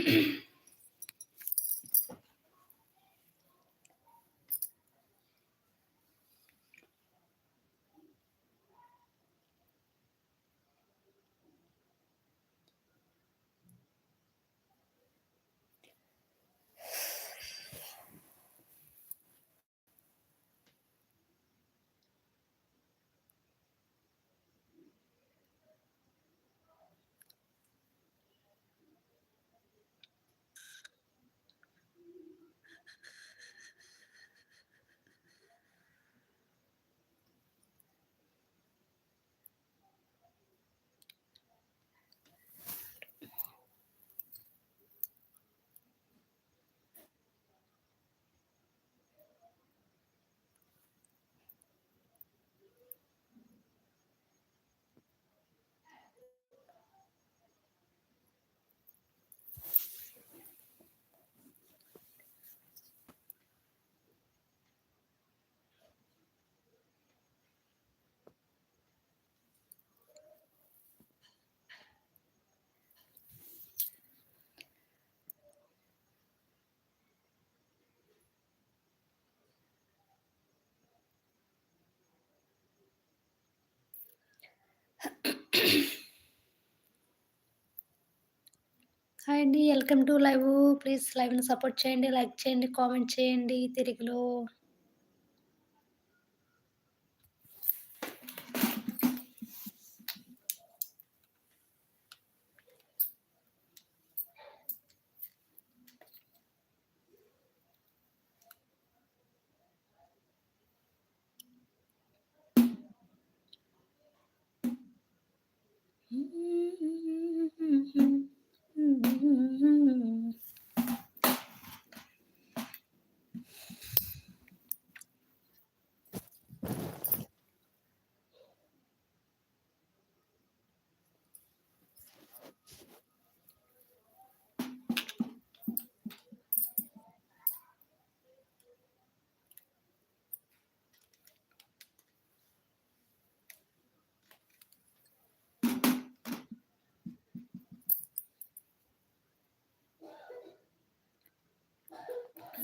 Mm-hmm. Hi అండి welcome to live please లైవ్ని support చేయండి లైక్ చేయండి కామెంట్ చేయండి తెలుగులో 嗯。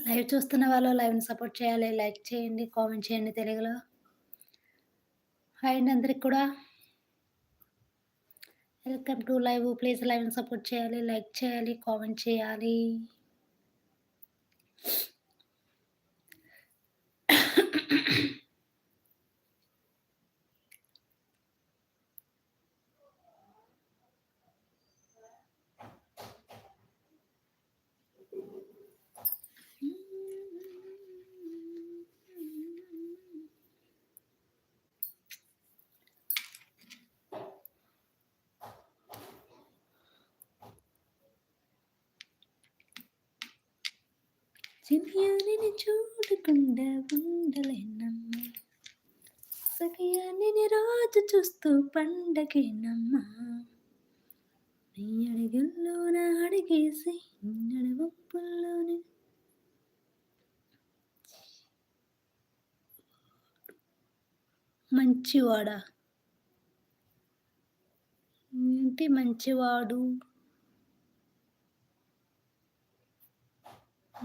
లైవ్ చూస్తున్న వాళ్ళు లైవ్ని సపోర్ట్ చేయాలి. లైక్ చేయండి కామెంట్ చేయండి తెలుగులో. హాయ్ అండి అందరికి కూడా. వెల్కమ్ టు లైవ్ ప్లీజ్ లైవ్ని సపోర్ట్ చేయాలి లైక్ చేయాలి కామెంట్ చేయాలి. చిన్నయాని చూడకుండా ఉండలేనమ్మా. సఖయాని రాజు చూస్తూ పండగేనమ్మా. నీ అడుగుల్లోన అడిగేసి నడవప్పుల్లోనే మంచివాడా? ఏంటి మంచివాడు?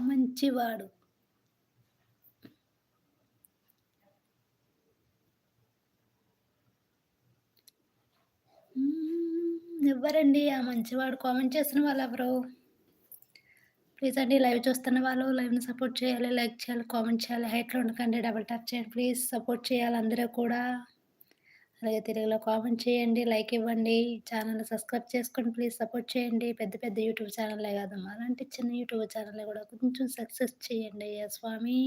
మంచివాడు. ఎవరండి ఆ మంచివాడు కామెంట్ చేసిన వాళ్ళు ఎవరు ప్లీజ్ అండి లైవ్ చూస్తున్న వాళ్ళు లైవ్ని సపోర్ట్ చేయాలి లైక్ చేయాలి కామెంట్ చేయాలి హైట్లో ఉండకండి డబల్ ట్యాప్ చేయండి ప్లీజ్ సపోర్ట్ చేయాలి అందరూ కూడా. అలాగే తెలుగులో కామెంట్ చేయండి లైక్ ఇవ్వండి ఛానల్ సబ్స్క్రైబ్ చేసుకోండి ప్లీజ్ సపోర్ట్ చేయండి. పెద్ద పెద్ద యూట్యూబ్ ఛానల్లే కాదమ్మా అలాంటి చిన్న యూట్యూబ్ ఛానల్ కూడా కొంచెం సక్సెస్ చేయండి అయ్యా స్వామి.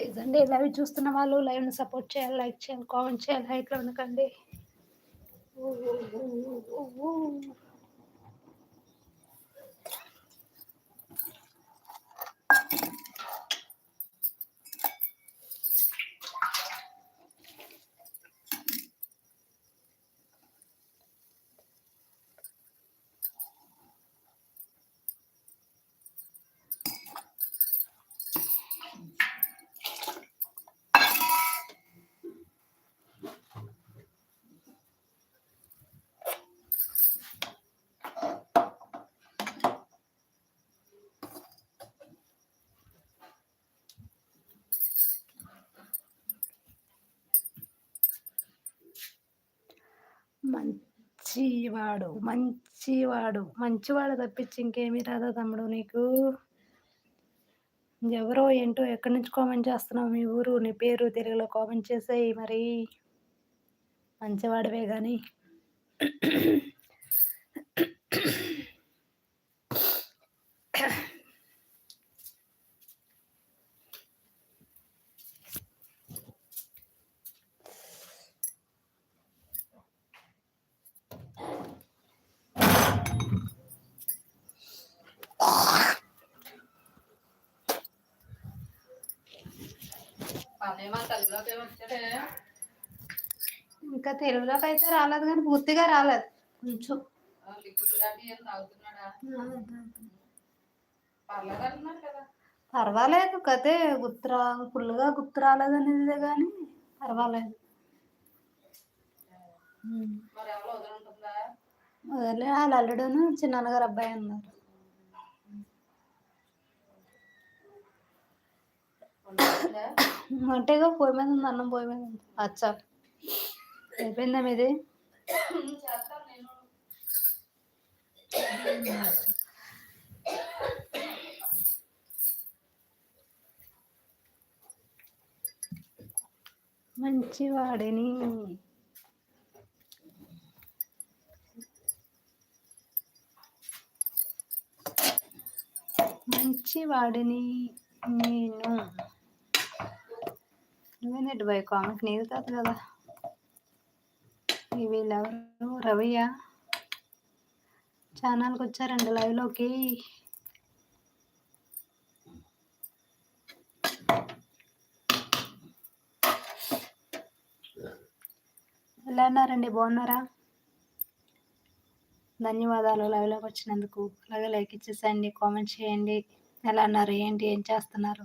ఇదండి లైవ్ చూస్తున్న వాళ్ళు లైవ్ని సపోర్ట్ చేయాలి లైక్ చేయాలి కామెంట్ చేయాలి హైట్లో ఉండకండి. మంచివాడు మంచివాడు. మంచివాడు తప్పించి ఇంకేమీ రాదా తమ్ముడు నీకు? ఎవరో ఏంటో ఎక్కడి నుంచి కామెంట్ చేస్తున్నావు మీ ఊరు? నీ పేరు తెలుగులో కామెంట్ చేసేయి మరి. మంచివాడివే కానీ ఇంకా తెలుగులోకి అయితే రాలేదు కానీ పూర్తిగా రాలేదు. కొంచెం. పర్వాలేదు కదే గుర్తురా ఫుల్గా గుర్తు రాలేదనేదే కానీ పర్వాలేదు. వదిలే వాళ్ళ అల్లుడును చిన్నగారు అబ్బాయి ఉన్నారు అంటేగా పొయ్యి మీద ఉంది అన్నం పొయ్యి మీద ఉంది. అచ్చా. అయిపోయిందా మీది? మంచివాడిని. మంచివాడిని నేను. నువ్వేనట్టు బాయ్ కామెంట్ నీది కాదు కదా. ఇవి వీళ్ళెవరు? రవయ్య. ఛానల్కి వచ్చారండి లైవ్లోకి. ఎలా ఉన్నారండి? బాగున్నారా? ధన్యవాదాలు లైవ్లోకి వచ్చినందుకు. అలాగే లైక్ ఇచ్చేసేయండి కామెంట్ చేయండి. ఎలా ఉన్నారు? ఏంటి? ఏం చేస్తున్నారు?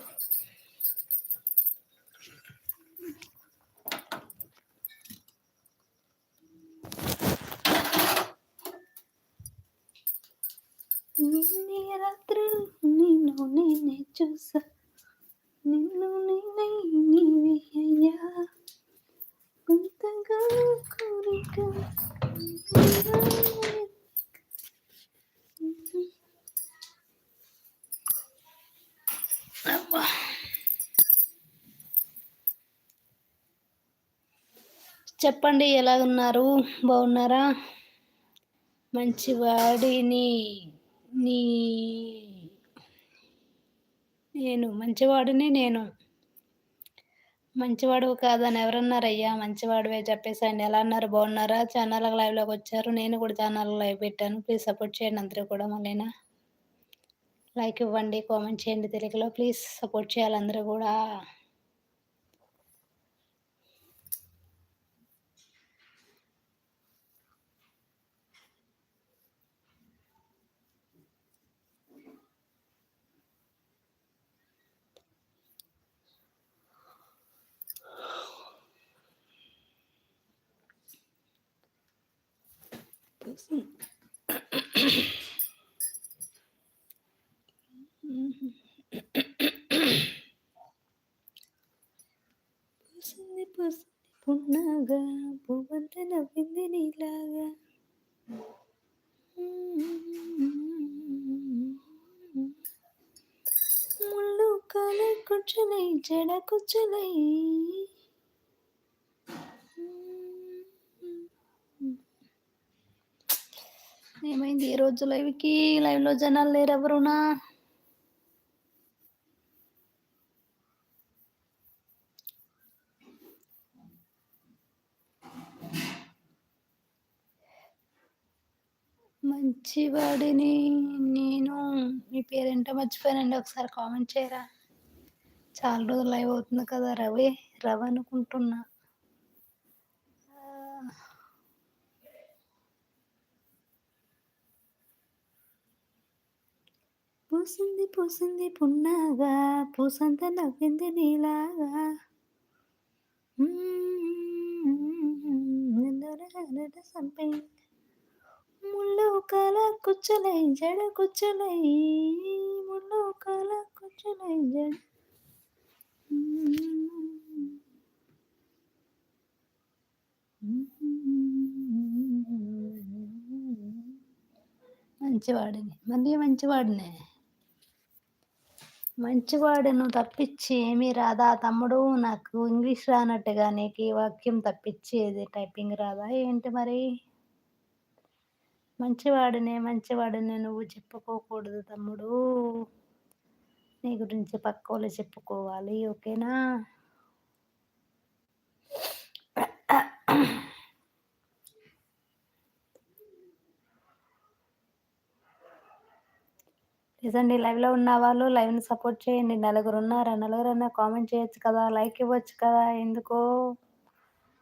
నిన్నే రాత్రులు నిన్ను నేనే చూసా. నిన్ను నేనే నీవే అయ్యా. కొంతగా కోరిక చెప్పండి ఎలా ఉన్నారు? బాగున్నారా? మంచి వాడిని నీ నేను మంచివాడిని నేను. మంచివాడు కాదని ఎవరన్నారయ్యా? మంచివాడివే చెప్పేసండి ఎలా అన్నారు? బాగున్నారా? ఛానల్ లైవ్లోకి వచ్చారు. నేను కూడా ఛానల్ లైవ్ పెట్టాను. ప్లీజ్ సపోర్ట్ చేయండి అందరూ కూడా మళ్ళీనా? లైక్ ఇవ్వండి కామెంట్ చేయండి తెలుగులో. ప్లీజ్ సపోర్ట్ చేయాలి అందరూ కూడా. పూసింది పూసింది పున్నాగా పువ్వంత నవ్వింది నీలాగా. ముళ్ళు కాలే కూర్చులై జడ కూర్చులై ఏమైంది? ఈ రోజు లైవ్కి? లైవ్లో జనాలు లేరు ఎవరునా మంచివాడిని నేను. మీ పేరేంటో మర్చిపోయానండి. ఒకసారి కామెంట్ చేయరా. చాలా రోజులు లైవ్ అవుతుంది కదా రవి రవి అనుకుంటున్నా. పూసింది పూసింది పున్నాగా పూసంత నవ్వింది నీలాగా. ముళ్ళు కాల కుచ్చులై జడ కుచ్చులై ముళ్ళు కాల కుచ్చులై జడ. మంచివాడిని మళ్ళీ మంచివాడినే. మంచివాడును తప్పించి ఏమీ రాదా? తమ్ముడు నాకు ఇంగ్లీష్ రానట్టుగా నీకు ఈ వాక్యం తప్పించేది టైపింగ్ రాదా? ఏంటి మరి? మంచివాడినే మంచివాడినే నువ్వు చెప్పుకోకూడదు తమ్ముడు. నీ గురించి పక్క వాళ్ళు చెప్పుకోవాలి ఓకేనా? ప్లీజ్ అండి లైవ్లో ఉన్న వాళ్ళు లైవ్ని సపోర్ట్ చేయండి. నలుగురు ఉన్నారా నలుగురన్నా కామెంట్ చేయొచ్చు కదా లైక్ ఇవ్వచ్చు కదా ఎందుకో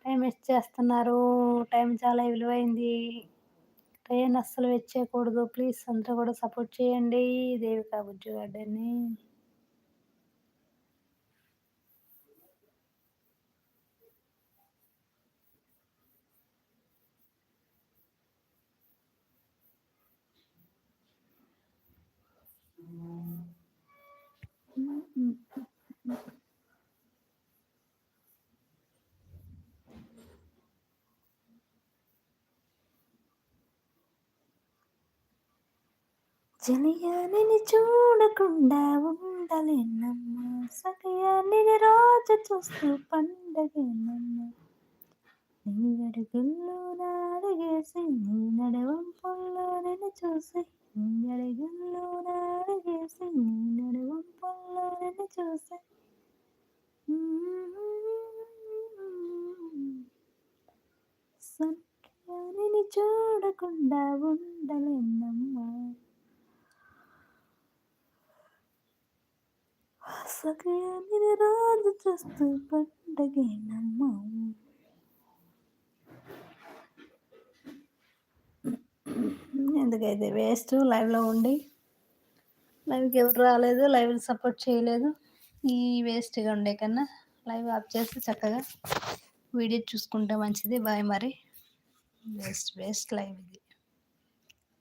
టైం వేస్ట్ చేస్తున్నారు. టైం చాలా విలువైంది. టైం అస్సలు వెచ్చేయకూడదు ప్లీజ్ అందరూ కూడా సపోర్ట్ చేయండి. దేవికా బుజ్జు గార్డెన్ని జలియాని చూడకుండా ఉండలేనమ్మా. సగయాన్ని రోజు చూస్తూ పండగేనమ్మా. నీ అడుగుల్లో నాడగేసి నీ నడవం పొల్లో నేను చూసి నీ అడుగుల్లో నాడగేసి నీ నడవంపుల్లో నన్ను చూసి సఖ్యాన్ని చూడకుండా ఉండలేనమ్మా సఖ్యాన్ని రాజు చూస్తూ పండగేనమ్మా ఎందుకైతే వేస్ట్ లైవ్లో ఉండి లైవ్కి ఎవరు రాలేదు లైవ్ సపోర్ట్ చేయలేదు. ఈ వేస్ట్గా ఉండే కన్నా లైవ్ ఆఫ్ చేసి చక్కగా వీడియో చూసుకుంటే మంచిది. బాయ్ మరి. వేస్ట్ వేస్ట్ లైవ్ ఇది.